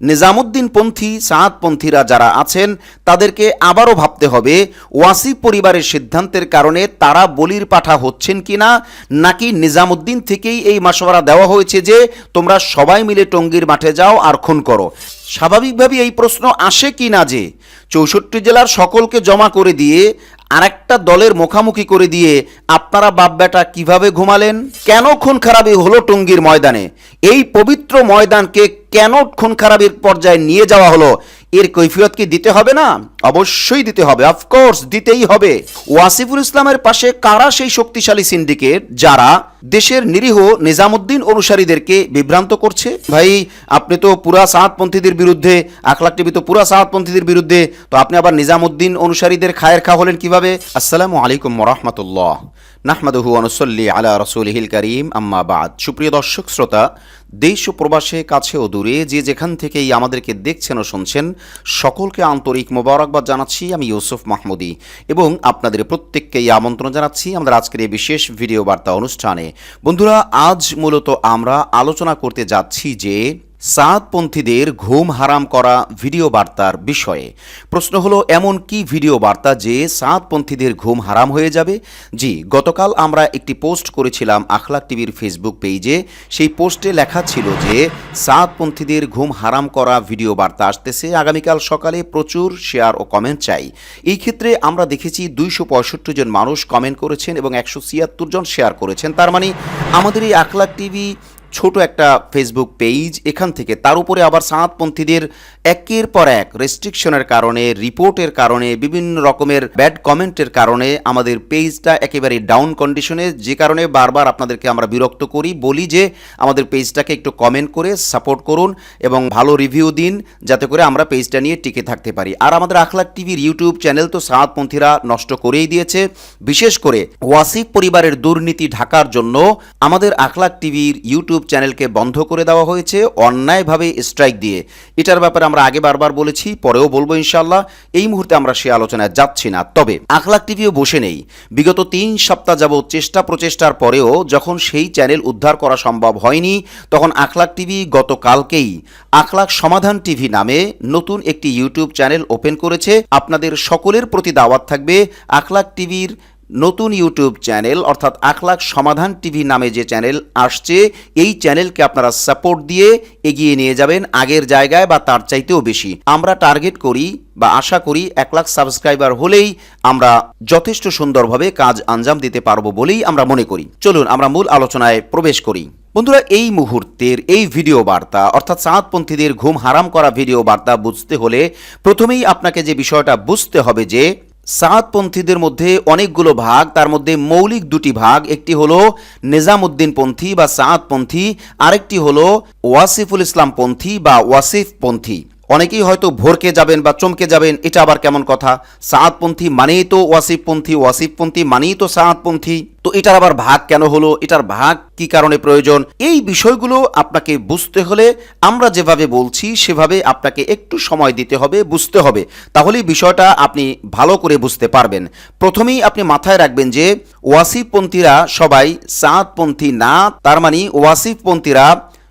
নিজামুদ্দিন পন্থী সাহাদপন্থীরা যারা আছেন, তাদেরকে আবারও ভাবতে হবে, ওয়াসিফ পরিবারের সিদ্ধান্তের কারণে তারা বলির পাঠা হচ্ছেন কিনা, নাকি নিজামুদ্দিন থেকেই এই মাসওয়ারা দেওয়া হয়েছে যে, তোমরা সবাই মিলে টঙ্গীর মাঠে যাও আর খুন করো। স্বাভাবিকভাবে এই প্রশ্ন আসে কি না যে, চৌষট্টি জেলার সকলকে জমা করে দিয়ে, আরেকটা দলের মুখামুখি করে দিয়ে, আপনারা বাপ বেটা কীভাবে ঘুমালেন? কেন খুন খারাপি হলো টঙ্গীর ময়দানে? এই পবিত্র ময়দানকে কেন খুন খারাপির পর্যায়ে নিয়ে যাওয়া হলো? এর কৈফিয়ত কি দিতে হবে না? অবশ্যই দিতে হবে অফকোর্স দিতেই হবে। ওয়াসিফুল ইসলামের পাশে কারা সেই শক্তিশালী সিন্ডিকেট যারা দেশের নিরীহ নিজামুদ্দিন অনুসারীদেরকে বিভ্রান্ত করছে? ভাই, আপনি তো পুরা সাহাতপন্থীদের বিরুদ্ধে আখলাক টিভি তো পুরা সাহাতপন্থীদের বিরুদ্ধে, তো আপনি আবার নিজামুদ্দিন অনুসারীদের খায়ের খা হলেন কীভাবে? আসসালামু আলাইকুম রহমতুল্লাহ। নাহমাদহু অনুসল্লি আলা রসুলহিল করিম, আম্মা বাদ। সুপ্রিয় দর্শক, শ্রোতা দেশ ও প্রবাসে, কাছে ও দূরে, যে যেখান থেকেই আমাদেরকে দেখছেন ও শুনছেন, সকলকে আন্তরিক মোবারকবাদ জানাচ্ছি আমি ইউসুফ মাহমুদি এবং আপনাদের প্রত্যেককেই আমন্ত্রণ জানাচ্ছি আমাদের আজকের এই বিশেষ ভিডিও বার্তা অনুষ্ঠানে। বন্ধুরা, আজ মূলত আমরা আলোচনা করতে যাচ্ছি যে সাদপন্থীদের ঘুম হারাম করা ভিডিও বার্তার বিষয়ে। প্রশ্ন হলো, এমন কি ভিডিও বার্তা যে সাদপন্থীদের ঘুম হারাম হয়ে যাবে? জি, গতকাল আমরা একটি পোস্ট করেছিলাম আখলাক টিভির ফেসবুক পেজে। সেই পোস্টে লেখা ছিল যে সাদপন্থীদের ঘুম হারাম করা ভিডিও বার্তা আসতেছে। আগামীকাল সকালে প্রচুর শেয়ার ও কমেন্ট চাই। এই ক্ষেত্রে আমরা দেখেছি দুইশো পঁয়ষট্টি জন মানুষ কমেন্ট করেছেন এবং একশো ছিয়াত্তর জন শেয়ার করেছেন। তার মানে আমাদের এই আখলাক টিভি ছোট একটা ফেসবুক পেজ এখান থেকে। তার উপরে আবার সাঁতপন্থীদের একের পর এক রেস্ট্রিকশনের কারণে রিপোর্টের কারণে, বিভিন্ন রকমের ব্যাড কমেন্টের কারণে আমাদের পেজটা একেবারে ডাউন কন্ডিশনে যে কারণে বারবার আপনাদেরকে আমরা বিরক্ত করি, বলি যে আমাদের পেজটাকে একটু কমেন্ট করে সাপোর্ট করুন এবং ভালো রিভিউ দিন, যাতে করে আমরা পেজটা নিয়ে টিকে থাকতে পারি। আর আমাদের আখলাক টিভির ইউটিউব চ্যানেল তো সাঁতপন্থীরা নষ্ট করেই দিয়েছে। বিশেষ করে ওয়াসিফ পরিবারের দুর্নীতি ঢাকার জন্য আমাদের আখলাক টিভির ইউটিউব চ্যানেলকে বন্ধ করে দেওয়া হয়েছে, অন্যায়ভাবে স্ট্রাইক দিয়ে। এটার ব্যাপারে আমরা আগে বারবার বলেছি, পরেও বলব ইনশাল্লাহ এই মুহূর্তে আমরা সে আলোচনায় যাচ্ছি না। তবে আখলাক টিভিও বসে নেই। বিগত তিন সপ্তাহ যাবৎ চেষ্টা প্রচেষ্টার পরেও যখন সেই চ্যানেল উদ্ধার করা সম্ভব হয়নি, তখন আখলাক টিভি গতকালকেই আখলাক সমাধান টিভি নামে নতুন একটি ইউটিউব চ্যানেল ওপেন করেছে। আপনাদের সকলের প্রতি দাওয়াত থাকবে আখলাক টিভির নতুন ইউটিউব চ্যানেল অর্থাৎ আখলাখ সমাধান টিভি নামে যে চ্যানেল আসছে, এই চ্যানেলকে আপনারা সাপোর্ট দিয়ে এগিয়ে নিয়ে যাবেন আগের জায়গায় বা তার চাইতেও বেশি। আমরা টার্গেট করি বা আশা করি এক লাখ সাবস্ক্রাইবার হলেই আমরা যথেষ্ট সুন্দরভাবে কাজ আঞ্জাম দিতে পারব বলেই আমরা মনে করি। চলুন আমরা মূল আলোচনায় প্রবেশ করি। বন্ধুরা, এই মুহূর্তের এই ভিডিও বার্তা, অর্থাৎ সাঁতপন্থীদের ঘুম হারাম করা ভিডিও বার্তা বুঝতে হলে প্রথমেই আপনাকে যে বিষয়টা বুঝতে হবে যে সাহাদপন্থীদের মধ্যে অনেকগুলো ভাগ, তার মধ্যে মৌলিক দুটি ভাগ, একটি হলো নিজামুদ্দিনপন্থী বা সাঁতপন্থী, আরেকটি হলো ওয়াসিফুল ইসলামপন্থী বা ওয়াসিফ পন্থী। অনেকেই হয়তো ভোরকে যাবেন বা চমকে যাবেন, এটা আবার কেমন কথা? সাঁতপন্থী মানেই তো ওয়াসিফপন্থী ওয়াসিফপন্থী মানেই তো সাঁতপন্থী। তো এটার আবার ভাগ কেন হলো? এটার ভাগ কি কারণে প্রয়োজন? এই বিষয়গুলো আপনাকে বুঝতে হলে আমরা যেভাবে বলছি, সেভাবে আপনাকে একটু সময় দিতে হবে, বুঝতে হবে। তাহলেই বিষয়টা আপনি ভালো করে বুঝতে পারবেন। প্রথমেই আপনি মাথায় রাখবেন যে ওয়াসিফপন্থীরা সবাই সাঁতপন্থী না, তার মানে ওয়াসিফপন্থীরা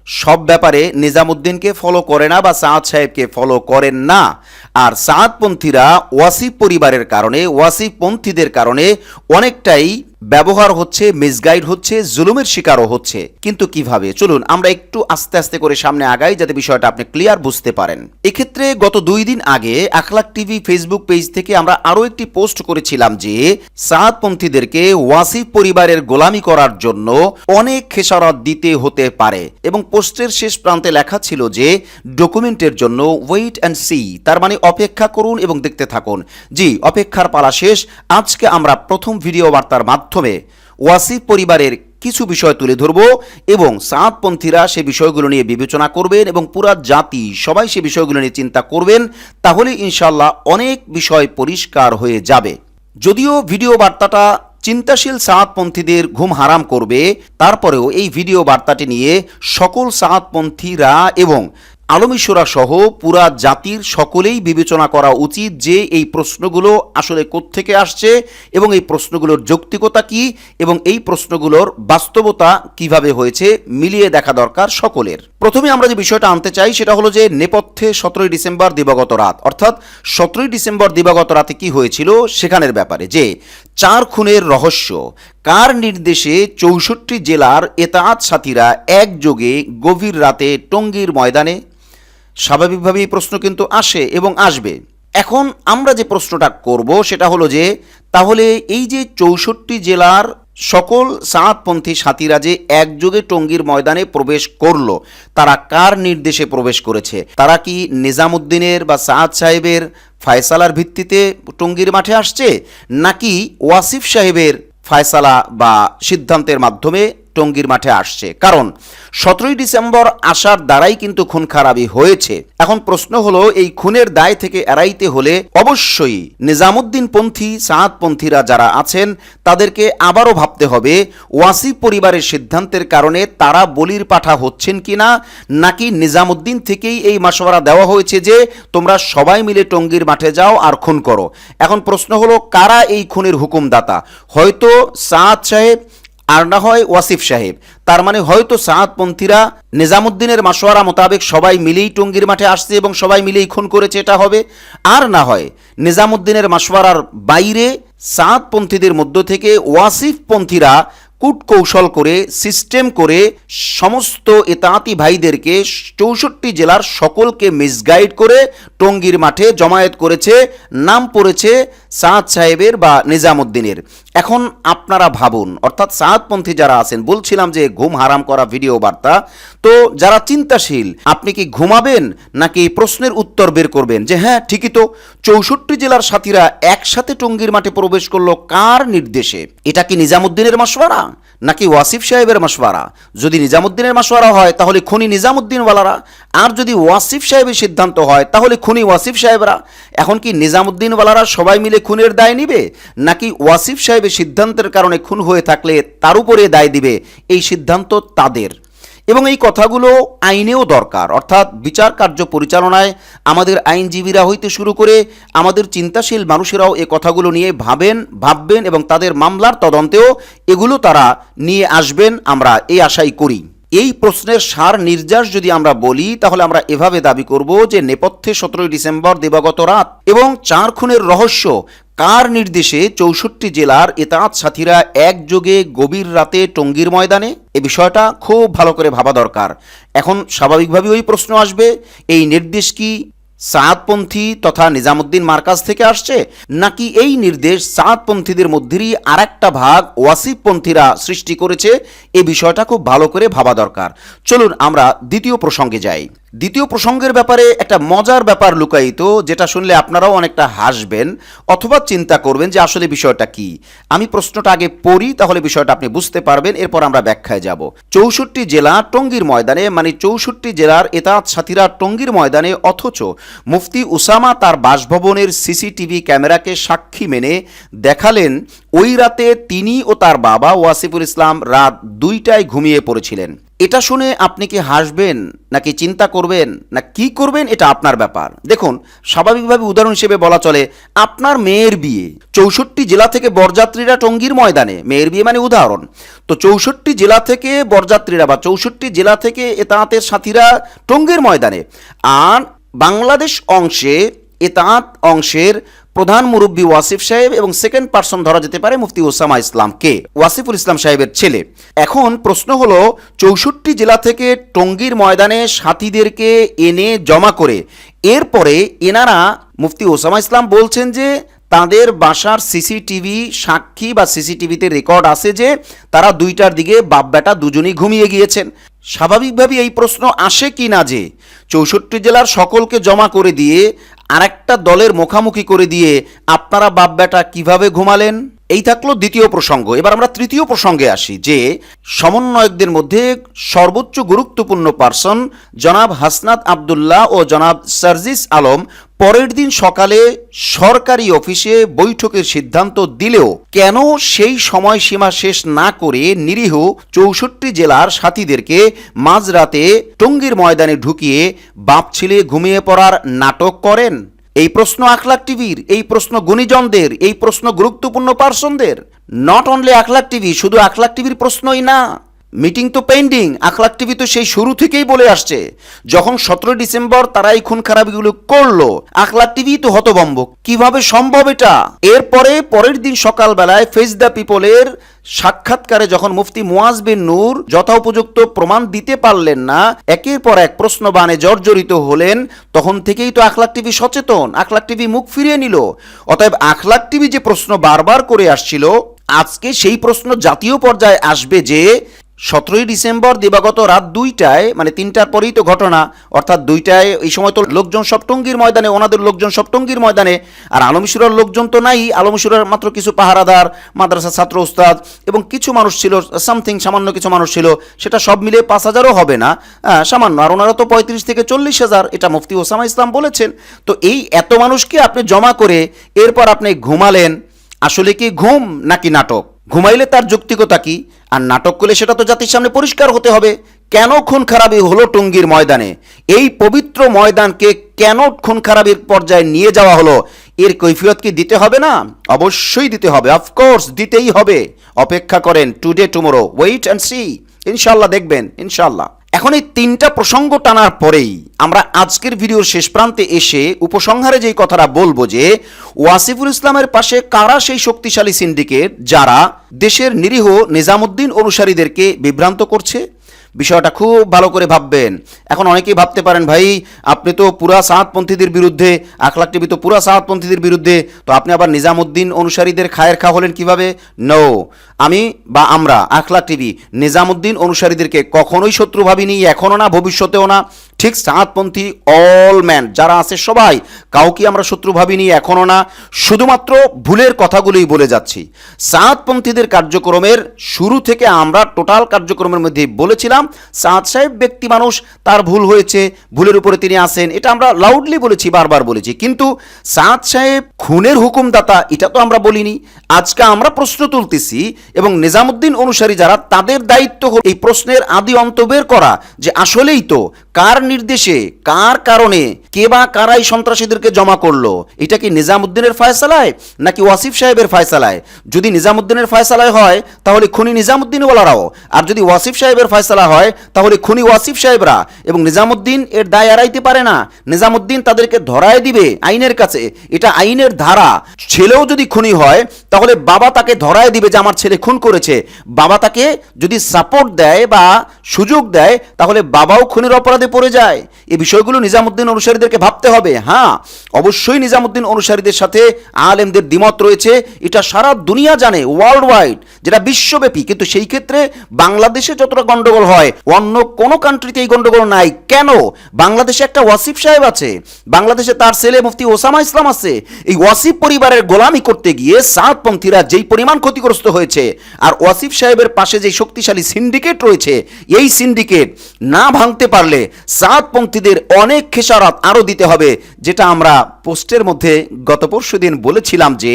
সব ব্যাপারে নিজামুদ্দিনকে ফলো করে না বা সাঁত সাহেবকে ফলো করেন না। আর সাঁতপন্থীরা ওয়াসিফ পরিবারের কারণে, ওয়াসিফপন্থীদের কারণে অনেকটাই ব্যবহার হচ্ছে মিসগাইড হচ্ছে, জুলুমের শিকারও হচ্ছে। কিন্তু কীভাবে? চলুন, আমরা একটু আস্তে আস্তে করে সামনে আগাই যাতে বিষয়টা আপনি ক্লিয়ার বুঝতে পারেন। এক্ষেত্রে গত দুই দিন আগে আখলাক টিভি ফেসবুক পেজ থেকে আমরা আরও একটি পোস্ট করেছিলাম যে সাদপন্থীদেরকে ওয়াসিফ পরিবারের গোলামি করার জন্য অনেক খেসারত দিতে হতে পারে। এবং পোস্টের শেষ প্রান্তে লেখা ছিল যে, ডকুমেন্টের জন্য ওয়েট অ্যান্ড সি। তার মানে অপেক্ষা করুন এবং দেখতে থাকুন। জি, অপেক্ষার পালা শেষ। আজকে আমরা প্রথম ভিডিও বার্তার মাধ্যমে ওয়াসিফ পরিবারের কিছু বিষয় তুলে ধরব এবং সাঁতপন্থীরা সে বিষয়গুলো নিয়ে বিবেচনা করবেন এবং পুরা জাতি সবাই সে বিষয়গুলো নিয়ে চিন্তা করবেন, তাহলে ইনশাল্লাহ অনেক বিষয় পরিষ্কার হয়ে যাবে। যদিও ভিডিও বার্তাটা চিন্তাশীল সাঁতপন্থীদের ঘুম হারাম করবে, তারপরেও এই ভিডিও বার্তাটি নিয়ে সকল সাঁতপন্থীরা এবং আলমিশোরা সহ পুরা জাতির সকলেই বিবেচনা করা উচিত যে এই প্রশ্নগুলো আসলে কোত্থেকে আসছে এবং এই প্রশ্নগুলোর যৌক্তিকতা কি এবং এই প্রশ্নগুলোর বাস্তবতা কীভাবে হয়েছে মিলিয়ে দেখা দরকার সকলের। প্রথমে আমরা যে বিষয়টা আনতে চাই সেটা হলো যে নেপথ্যে সতেরোই ডিসেম্বর দিবাগত রাত, অর্থাৎ সতেরোই ডিসেম্বর দিবাগত রাতে কি হয়েছিল সেখানের ব্যাপারে, যে চার খুনের রহস্য, কার নির্দেশে চৌষট্টি জেলার এতাত সাথীরা একযোগে গভীর রাতে টঙ্গীর ময়দানে স্বাভাবিকভাবেই প্রশ্ন কিন্তু আসে এবং আসবে। এখন আমরা যে প্রশ্নটা করব সেটা হলো যে, তাহলে এই যে চৌষট্টি জেলার সকল সাঁতপন্থী সাথীরা যে একযোগে টঙ্গীর ময়দানে প্রবেশ করল, তারা কার নির্দেশে প্রবেশ করেছে? তারা কি নিজামুদ্দিনের বা সাদ সাহেবের ফায়সালার ভিত্তিতে টঙ্গীর মাঠে আসছে? নাকি ওয়াসিফ সাহেবের ফায়সালা বা সিদ্ধান্তের মাধ্যমে টঙ্গীর মাঠে আসছে। কারণ, সতেরোই ডিসেম্বর আসার দ্বারাই কিন্তু খুন খারাপি হয়েছে। এখন প্রশ্ন হলো, এই খুনের দায় থেকে এড়াইতে হলে অবশ্যই নিজামুদ্দিন পন্থী সাঁতপন্থীরা যারা আছেন, তাদেরকে আবারও ভাবতে হবে, ওয়াসিফ পরিবারের সিদ্ধান্তের কারণে তারা বলির পাঠা হচ্ছেন কিনা, নাকি নিজামুদ্দিন থেকেই এই মাসওয়ারা দেওয়া হয়েছে যে, তোমরা সবাই মিলে টঙ্গীর মাঠে যাও আর খুন করো। এখন প্রশ্ন হলো, কারা এই খুনের হুকুমদাতা? হয়তো সাদ সাহেব আর না হয় ওয়াসিফ সাহেব। তার মানে হয়তো সাঁতপন্থীরা নিজামুদ্দিনের মাসোয়ারা মোতাবেক সবাই মিলেই টঙ্গীর মাঠে আসছে এবং সবাই মিলেই খুন করেছে, এটা হবে। আর না হয় নিজামুদ্দিনের মাসোয়ারার বাইরে সাঁতপন্থীদের মধ্য থেকে ওয়াসিফ পন্থীরা কূট কৌশল করে, সিস্টেম করে সমস্ত এতাঁতি ভাইদেরকে চৌষট্টি জেলার সকলকে মিসগাইড করে টঙ্গীর মাঠে জমায়েত করেছে, নাম পড়েছে সাদ সাহেবের বা নিজামুদ্দিনের। এখন আপনারা ভাবুন, অর্থাৎ সাদপন্থী যারা আছেন, বলছিলাম যে ঘুম হারাম করা ভিডিও বার্তা, তো যারা চিন্তাশীল, আপনি কি ঘুমাবেন নাকি প্রশ্নের উত্তর বের করবেন? যে হ্যাঁ ঠিকই তো, চৌষট্টি জেলার সাথীরা একসাথে টঙ্গীর মাঠে প্রবেশ করল কার নির্দেশে? এটা কি নিজামুদ্দিনের মাসওয়ারা নাকি ওয়াসিফ সাহেবের মাসওয়ারা যদি নিজামুদ্দিনের মাসওয়ারা হয়, তাহলে খুনি নিজামুদ্দিনওয়ালারা। আর যদি ওয়াসিফ সাহেবের সিদ্ধান্ত হয়, তাহলে খুনি ওয়াসিফ সাহেবরা। এখন কি নিজামুদ্দিনওয়ালারা সবাই মিলে খুনের দায় নিবে, নাকি ওয়াসিফ সাহেবের সিদ্ধান্তের কারণে খুন হয়ে থাকলে তার উপরে দায় দিবে? এই সিদ্ধান্ত তাদের। এবং এই কথাগুলো আইনেও দরকার। অর্থাৎ বিচার কার্য পরিচালনায় আমাদের আইনজীবীরা হইতে শুরু করে আমাদের চিন্তাশীল মানুষেরাও এ কথাগুলো নিয়ে ভাবেন, ভাববেন এবং তাদের মামলার তদন্তেও এগুলো তারা নিয়ে আসবেন, আমরা এই আশাই করি। এই প্রশ্নের সার নির্যাস যদি আমরা বলি, তাহলে আমরা এভাবে দাবি করব যে নেপথ্যে সতেরোই ডিসেম্বর দিবাগত রাত এবং চার খুনের রহস্য কার নির্দেশে চৌষট্টি জেলার এতাঁত সাথীরা একযোগে গভীর রাতে টঙ্গীর ময়দানে? এ বিষয়টা খুব ভালো করে ভাবা দরকার। এখন স্বাভাবিকভাবে ওই প্রশ্ন আসবে, এই নির্দেশ কি সাঁতপন্থী তথা নিজামুদ্দিন মার্কাজ থেকে আসছে, নাকি এই নির্দেশ সাঁতপন্থীদের মধ্যেই আর একটা ভাগ ওয়াসিফপন্থীরা সৃষ্টি করেছে? এ বিষয়টা খুব ভালো করে ভাবা দরকার। চলুন আমরা দ্বিতীয় প্রসঙ্গে যাই। দ্বিতীয় প্রসঙ্গের ব্যাপারে একটা মজার ব্যাপার লুকায়িত, যেটা শুনলে আপনারাও অনেকটা হাসবেন অথবা চিন্তা করবেন যে আসলে বিষয়টা কি। আমি প্রশ্নটা আগে পড়ি, তাহলে বিষয়টা আপনি বুঝতে পারবেন, এরপর আমরা ব্যাখ্যায় যাব। চৌষট্টি জেলা টঙ্গীর ময়দানে মানে চৌষট্টি জেলার এতাত সাথীরা টঙ্গীর ময়দানে, অথচ মুফতি উসামা তার বাসভবনের সিসিটিভি ক্যামেরাকে সাক্ষী মেনে দেখালেন, ওই রাতে তিনি ও তার বাবা ওয়াসিফুল ইসলাম রাত দুইটায় ঘুমিয়ে পড়েছিলেন। এটা শুনে আপনি কি হাসবেন, নাকি চিন্তা করবেন, না কি করবেন এটা আপনার ব্যাপার? দেখুন, স্বাভাবিকভাবে উদাহরণ হিসেবে বলা চলে, আপনার মেয়ের বিয়ে। চৌষট্টি জেলা থেকে বরযাত্রীরা টঙ্গীর ময়দানে, মেয়ের বিয়ে মানে উদাহরণ। তো চৌষট্টি জেলা থেকে বরযাত্রীরা বা চৌষট্টি জেলা থেকে এতাঁতের সাথীরা টঙ্গীর ময়দানে। আর বাংলাদেশ অংশে এতাঁত অংশের প্রধান মুরব্বী ওয়াসিফ সাহেব এবং সেকেন্ড পার্সন ধরা যেতে পারে মুফতি ওসামা ইসলামকে, ওয়াসিফুল ইসলাম সাহেবের ছেলে। এখন প্রশ্ন হলো, চৌষট্টি জেলা থেকে টঙ্গীর ময়দানে সাথীদেরকে এনে জমা করে, এরপরে এনারা মুফতি ওসামা ইসলাম বলছেন যে, তাদের বাসার সিসিটিভি সাক্ষী বা সিসিটিভিতে রেকর্ড আছে যে, তারা দুইটার দিকে বাপ বেটা দুজনই ঘুমিয়ে গিয়েছেন। স্বাভাবিকভাবে এই প্রশ্ন আসে কি না যে চৌষট্টি জেলার সকলকে জমা করে দিয়ে আরেকটা দলের মুখামুখি করে দিয়ে আপনারা বাপ বেটা কীভাবে ঘুমালেন? এই থাকল দ্বিতীয় প্রসঙ্গ। এবার আমরা তৃতীয় প্রসঙ্গে আসি যে সমন্বয়কদের মধ্যে সর্বোচ্চ গুরুত্বপূর্ণ পার্সন জনাব হাসনাত আবদুল্লাহ ও জনাব সার্জিস আলম পরের দিন সকালে সরকারি অফিসে বৈঠকের সিদ্ধান্ত দিলেও কেন সেই সময়সীমা শেষ না করে নিরীহ চৌষট্টি জেলার সাথীদেরকে মাঝরাতে টঙ্গীর ময়দানে ঢুকিয়ে বাপ ছেলে ঘুমিয়ে পড়ার নাটক করেন? এই প্রশ্ন আখলাক টিভির, এই প্রশ্ন গুণীজনদের, এই প্রশ্ন গুরুত্বপূর্ণ পার্সনদের। নট অনলি আখলাক টিভি, শুধু আখলাক টিভির প্রশ্নই না। মিটিং তো পেন্ডিং আখলাক টিভি তো সেই শুরু থেকেই বলে আসছে। যখন সতেরো ডিসেম্বর তারা এই খুন খারাপিগুলো করল আখলাক টিভি তো হতবম্ব কীভাবে সম্ভব এটা? এরপরে পরের দিন সকালবেলায় ফেস দ্য পিপলের সাক্ষাৎকারে যখন মুফতি মুয়াজ বিন নূর যথোপযুক্ত প্রমাণ দিতে পারলেন না, একের পর এক প্রশ্ন বানে জর্জরিত হলেন, তখন থেকেই তো আখলাক টিভি সচেতন আখলাক টিভি মুখ ফিরিয়ে নিল। অতএব আখলাক টিভি যে প্রশ্ন বারবার করে আসছিল, আজকে সেই প্রশ্ন জাতীয় পর্যায়ে আসবে যে সতেরোই ডিসেম্বর দিবাগত রাত দুইটায় মানে তিনটার পরেই তো ঘটনা, অর্থাৎ দুইটায়, এই সময় তো লোকজন সব টঙ্গীর ময়দানে, ওনাদের লোকজন সব টঙ্গীর ময়দানে, আর আলমশুরার লোকজন তো নাই, আলমশুরার মাত্র কিছু পাহারাদার, মাদ্রাসা ছাত্র উস্তাদ, এবং কিছু মানুষ ছিল সামথিং সামান্য কিছু মানুষ ছিল, সেটা সব মিলে পাঁচ হাজারও হবে না সামান্য, আর ওনারা তো পঁয়ত্রিশ থেকে চল্লিশ হাজার, এটা মুফতি ওসামা ইসলাম বলেছেন। তো এই এত মানুষকে আপনি জমা করে, এরপর আপনি ঘুমালেন, আসলে কি ঘুম নাকি নাটক? ঘুমাইলে তার যৌক্তিকতা কি? আর নাটক করলে সেটা তো জাতির সামনে পরিষ্কার হতে হবে। কেন খুন খারাপি হলো টঙ্গীর ময়দানে? এই পবিত্র ময়দানকে কেন খুন খারাপির পর্যায়ে নিয়ে যাওয়া হলো? এর কৈফিয়ত কি দিতে হবে না? অবশ্যই দিতে হবে। অফকোর্স দিতেই হবে। অপেক্ষা করেন today tomorrow wait and see ইনশাল্লাহ দেখবেন ইনশাল্লাহ এখন এই তিনটা প্রসঙ্গ টানার পরেই আমরা আজকের ভিডিওর শেষ প্রান্তে এসে উপসংহারে যেই কথাটা বলব যে, ওয়াসিফুল ইসলামের পাশে কারা সেই শক্তিশালী সিন্ডিকেট যারা দেশের নিরীহ নিজামুদ্দিন অনুসারীদেরকে বিভ্রান্ত করছে? বিষয়টা খুব ভালো করে ভাববেন। এখন অনেকেই ভাবতে পারেন, ভাই, আপনি তো পুরা সাহাতপন্থীদের বিরুদ্ধে আখলাক টিভি তো পুরা সাহাতপন্থীদের বিরুদ্ধে, তো আপনি আবার নিজামুদ্দিন অনুসারীদের খায়ের খা হলেন কীভাবে? নো আমি বা আমরা আখলাক টিভি, নিজামুদ্দিন অনুসারীদেরকে কখনোই শত্রু ভাবিনি এখনও না, ভবিষ্যতেও না। ঠিক সাহাতপন্থী অল ম্যান যারা আছে সবাই, কাউকে আমরা শত্রু ভাবিনি এখনও না। শুধুমাত্র ভুলের কথাগুলোই বলে যাচ্ছি। সাহাতপন্থীদের কার্যক্রমের শুরু থেকে আমরা টোটাল কার্যক্রমের মধ্যে বলেছিলাম সাদ সাহেব ব্যক্তি মানুষ, তার ভুল হয়েছে, ভুলের উপরে তিনি আসেন এটা আমরা লাউডলি বলেছি, বারবার বলেছি। কিন্তু সাদ সাহেব খুনের হুকুমদাতা, এটা তো আমরা বলিনি। আজকে আমরা প্রশ্ন তুলতেছি এবং নিজামুদ্দিন অনুসারী যারা, তাদের দায়িত্ব হল এই প্রশ্নের আদি অন্ত বের করা, যে আসলেই তো কার নির্দেশে, কার কারণে, কে বা কারাই সন্ত্রাসীদেরকে জমা করল? এটা কি নিজামুদ্দিনের ফয়সালায়, নাকি ওয়াসিফ সাহেবের ফয়সালায়? যদি নিজামুদ্দিনের ফয়সালায় হয়, তাহলে খুনি নিজামুদ্দিন বলারাও আর যদি ওয়াসিফ সাহেবের ফয়সালা হয়, তাহলে খুনি ওয়াসিফ সাহেবরা। এবং নিজামুদ্দিন এর দায় এড়াইতে পারে না। নিজামুদ্দিন তাদেরকে ধরায় দিবে আইনের কাছে। এটা আইনের ধারা। ছেলেও যদি খুনি হয়, তাহলে বাবা তাকে ধরায় দিবে যে আমার ছেলে খুন করেছে। বাবা তাকে যদি সাপোর্ট দেয় বা সুযোগ দেয়, তাহলে বাবাও খুনের অপরাধে পড়ে যায়। এই বিষয়গুলো নিজামুদ্দিন অনুসারীদেরকে ভাবতে হবে। হ্যাঁ অবশ্যই নিজামুদ্দিন অনুসারীদের সাথে আলেমদের দ্বিমত রয়েছে। এটা সারা দুনিয়া জানে ওয়ার্ল্ড ওয়াইড যেটা বিশ্বব্যাপী। কিন্তু সেই ক্ষেত্রে বাংলাদেশে যতটা গন্ডগোল হয়, অন্য কোনো কান্ট্রিতে এই গন্ডগোল নাই। কেন? বাংলাদেশে একটা ওয়াসিফ সাহেব আছে। বাংলাদেশে তার ছেলে মুফতি ওসামা ইসলাম আছে। এই ওয়াসিফ পরিবারের গোলামি করতে গিয়ে সাতপন্থীরা যেই পরিমাণ ক্ষতিগ্রস্ত হয়েছে, আর ওয়াসিফ সাহেবের পাশে যে শক্তিশালী সিন্ডিকেট রয়েছে, এই সিন্ডিকেট না ভাঙতে পারলে সাতপন্থীদের অনেক খেসারাত আরও দিতে হবে, যেটা আমরা পোস্টের মধ্যে গত পরশু দিন বলেছিলাম যে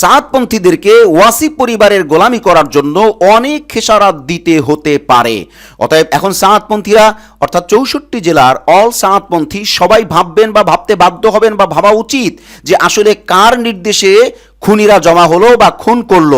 সাতপন্থীদেরকে ওয়াসিফ পরিবারের গোলামি করার জন্য অনেক খেসারাত দিতে হতে পারে। অতএব এখন সাতপন্থীরা অর্থাৎ চৌষট্টি জেলার অল সাতপন্থী সবাই ভাববেন বা ভাবতে বাধ্য হবেন বা ভাবা উচিত যে আসলে কার নির্দেশে খুনিরা জমা হলো বা খুন করল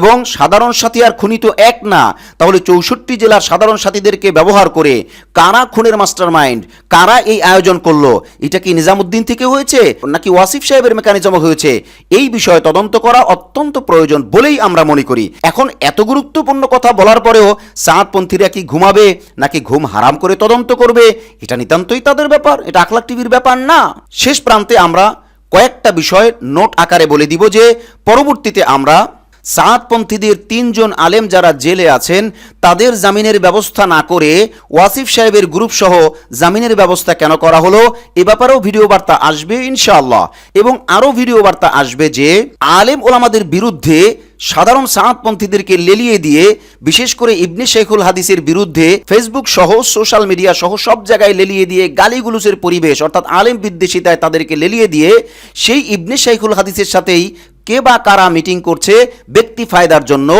এবং সাধারণ সাথী আর খুনি তো এক না, তাহলে চৌষট্টি জেলার সাধারণ সাথীদেরকে ব্যবহার করে কারা খুনের মাস্টার মাইন্ড কারা এই আয়োজন করল, এটা কি নিজামুদ্দিন থেকে হয়েছে নাকি ওয়াসিফ সাহেবের মেকানিজম হয়েছে? এই বিষয়ে তদন্ত করা অত্যন্ত প্রয়োজন বলেই আমরা মনে করি। এখন এত গুরুত্বপূর্ণ কথা বলার পরেও সাতপন্থীরা কি ঘুমাবে নাকি ঘুম হারাম করে তদন্ত করবে, এটা নিতান্তই তাদের ব্যাপার, এটা আখলাক টিভির ব্যাপার না। শেষ প্রান্তে আমরা কয়েকটা বিষয় নোট আকারে বলে দিব যে, পরবর্তীতে আমরা সাতপন্থীদের তিনজন আলেম যারা জেলে আছেন, তাদের জামিনের ব্যবস্থা না করে ওয়াসিফ সাহেবের গ্রুপ সহ জামিনের ব্যবস্থা কেন করা হলো? এ ব্যাপারেও ভিডিও বার্তা আসবে ইনশাআল্লাহ। এবং আরও ভিডিও বার্তা আসবে যে, আলেম ওলামাদের বিরুদ্ধে সাধারণ সাঁতপন্থীদেরকে লেলিয়ে দিয়ে, বিশেষ করে ইবনে শেখুল হাদিসের বিরুদ্ধে ফেসবুক সহ সোশ্যাল মিডিয়া সহ সব জায়গায় লেলিয়ে দিয়ে গালিগুলুসের পরিবেশ, অর্থাৎ আলেম বিদ্বেষিতায় তাদেরকে লেলিয়ে দিয়ে, সেই ইবনে শেখুল হাদিসের সাথেই কে বা কারা মিটিং করছে, ব্যক্তি ফায়দার জন্য,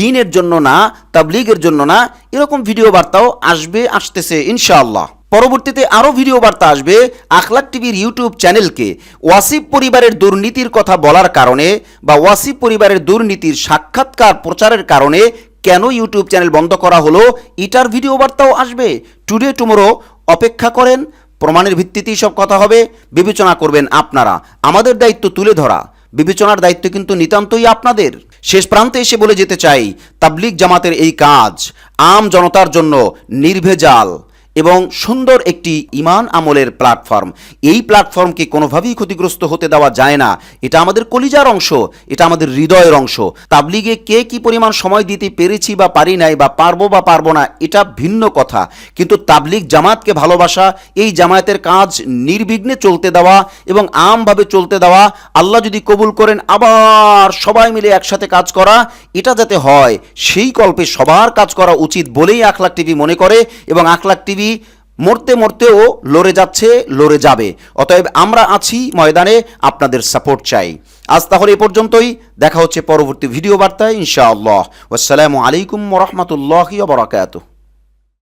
দিনের জন্য না, তাবলিগের জন্য না, এরকম ভিডিও বার্তাও আসবে, আসতেছে, ইনশাআল্লাহ। পরবর্তীতে আরও ভিডিও বার্তা আসবে আখলাক টিভির ইউটিউব চ্যানেলকে। ওয়াসিফ পরিবারের দুর্নীতির কথা বলার কারণে বা ওয়াসিফ পরিবারের দুর্নীতির সাক্ষাৎকার প্রচারের কারণে কেন ইউটিউব চ্যানেল বন্ধ করা হলো, এটার ভিডিও বার্তাও আসবে। টুডে টুমোরো, অপেক্ষা করেন, প্রমাণের ভিত্তিতেই সব কথা হবে, বিবেচনা করবেন আপনারা। আমাদের দায়িত্ব তুলে ধরা, বিবেচনার দায়িত্ব কিন্তু নিতান্তই আপনাদের। শেষ প্রান্তে এসে বলে যেতে চাই, তাবলিগ জামাতের এই কাজ, আম জনতার জন্য নির্ভেজাল। এবং সুন্দর একটি ইমান আমলের প্ল্যাটফর্ম। এই প্ল্যাটফর্মকে কোনোভাবেই ক্ষতিগ্রস্ত হতে দেওয়া যায় না। এটা আমাদের কলিজার অংশ, এটা আমাদের হৃদয়ের অংশ। তাবলিগে কে কি পরিমাণ সময় দিতে পেরেছি বা পারি নাই বা পারব বা পারব না, এটা ভিন্ন কথা। কিন্তু তাবলিগ জামাতকে ভালোবাসা, এই জামায়াতের কাজ নির্বিঘ্নে চলতে দেওয়া এবং আমভাবে চলতে দেওয়া, আল্লাহ যদি কবুল করেন, আবার সবাই মিলে একসাথে কাজ করা, এটা যাতে হয়, সেই কল্পে সবার কাজ করা উচিত বলেই আখলাক টিভি মনে করে এবং আখলাক টিভি মরতে মরতেও লড়ে যাচ্ছে, লড়ে যাবে। অতএব আমরা আছি ময়দানে, আপনাদের সাপোর্ট চাই। আজ তাহলে এ পর্যন্তই। দেখা হচ্ছে পরবর্তী ভিডিও বার্তায়, ইনশাআল্লাহ। আসসালামু আলাইকুম রহমতুল্লাহ বরাকাতুহ।